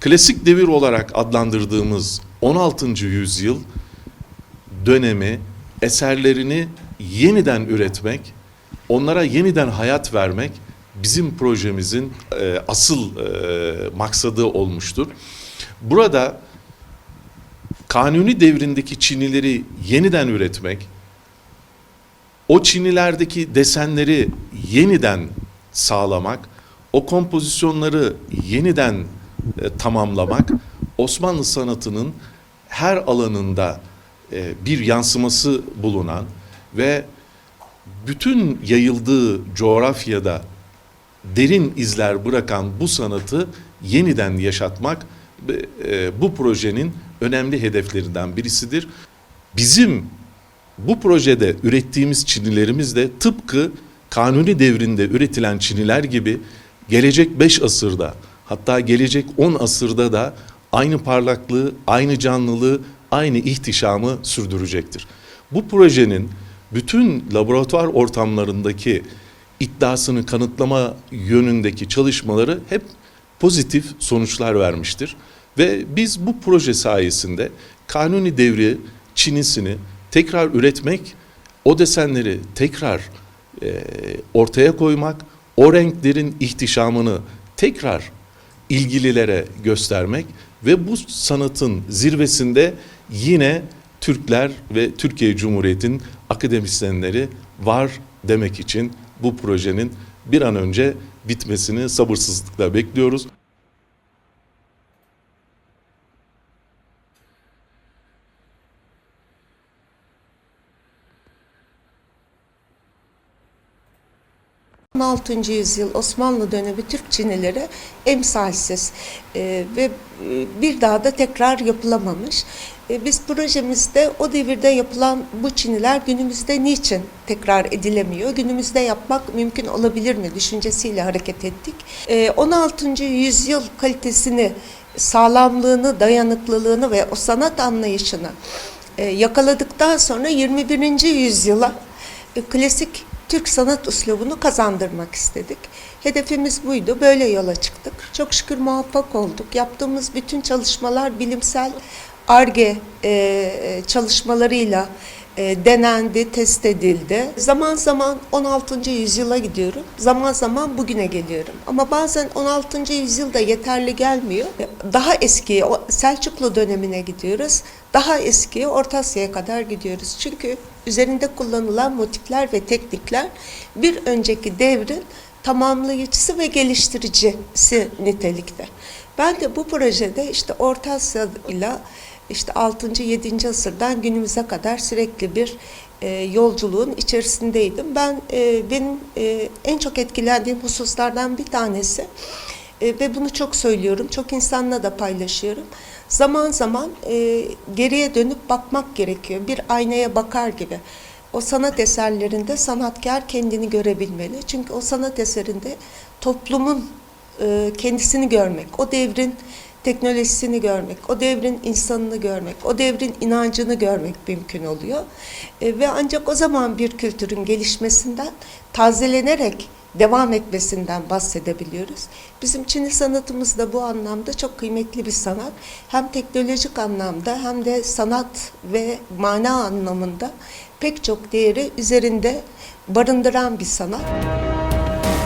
Klasik devir olarak adlandırdığımız 16. yüzyıl dönemi eserlerini yeniden üretmek, onlara yeniden hayat vermek bizim projemizin e, asıl e, maksadı olmuştur. Burada Kanuni devrindeki çinileri yeniden üretmek, o çinilerdeki desenleri yeniden sağlamak, o kompozisyonları yeniden e, tamamlamak Osmanlı sanatının her alanında e, bir yansıması bulunan ve bütün yayıldığı coğrafyada derin izler bırakan bu sanatı yeniden yaşatmak e, bu projenin önemli hedeflerinden birisidir. Bizim bu projede ürettiğimiz çinilerimiz de tıpkı Kanuni devrinde üretilen çiniler gibi gelecek 5 asırda hatta gelecek 10 asırda da aynı parlaklığı, aynı canlılığı, aynı ihtişamı sürdürecektir. Bu projenin bütün laboratuvar ortamlarındaki iddiasını kanıtlama yönündeki çalışmaları hep pozitif sonuçlar vermiştir. Ve biz bu proje sayesinde Kanuni devri çinisini tekrar üretmek, o desenleri tekrar e, ortaya koymak, o renklerin ihtişamını tekrar ilgililere göstermek ve bu sanatın zirvesinde yine Türkler ve Türkiye Cumhuriyeti'nin akademisyenleri var demek için bu projenin bir an önce bitmesini sabırsızlıkla bekliyoruz. 16. yüzyıl Osmanlı dönemi Türk çinileri emsalsiz e, ve e, bir daha da tekrar yapılamamış. E, biz projemizde o devirde yapılan bu çiniler günümüzde niçin tekrar edilemiyor? Günümüzde yapmak mümkün olabilir mi düşüncesiyle hareket ettik. E, 16. yüzyıl kalitesini, sağlamlığını, dayanıklılığını ve o sanat anlayışını e, yakaladıktan sonra 21. yüzyıla e, klasik Türk sanat üslubunu kazandırmak istedik. Hedefimiz buydu. Böyle yola çıktık. Çok şükür muvaffak olduk. Yaptığımız bütün çalışmalar bilimsel ARGE e, çalışmalarıyla e, denendi, test edildi. Zaman zaman 16. yüzyıla gidiyorum. Zaman zaman bugüne geliyorum. Ama bazen 16. yüzyılda yeterli gelmiyor. Daha eski Selçuklu dönemine gidiyoruz. Daha eski Orta Asya'ya kadar gidiyoruz. Çünkü üzerinde kullanılan motifler ve teknikler bir önceki devrin tamamlayıcısı ve geliştiricisi nitelikte. Ben de bu projede işte Orta Asya ile işte 6. 7. asırdan günümüze kadar sürekli bir e, yolculuğun içerisindeydim. Ben e, benim e, en çok etkilendiğim hususlardan bir tanesi e, ve bunu çok söylüyorum, çok insanla da paylaşıyorum. Zaman zaman e, geriye dönüp bakmak gerekiyor. Bir aynaya bakar gibi. O sanat eserlerinde sanatkar kendini görebilmeli. Çünkü o sanat eserinde toplumun e, kendisini görmek, o devrin teknolojisini görmek, o devrin insanını görmek, o devrin inancını görmek mümkün oluyor. E, ve ancak o zaman bir kültürün gelişmesinden, tazelenerek devam etmesinden bahsedebiliyoruz. Bizim Çin'i sanatımız da bu anlamda çok kıymetli bir sanat. Hem teknolojik anlamda hem de sanat ve mana anlamında pek çok değeri üzerinde barındıran bir sanat.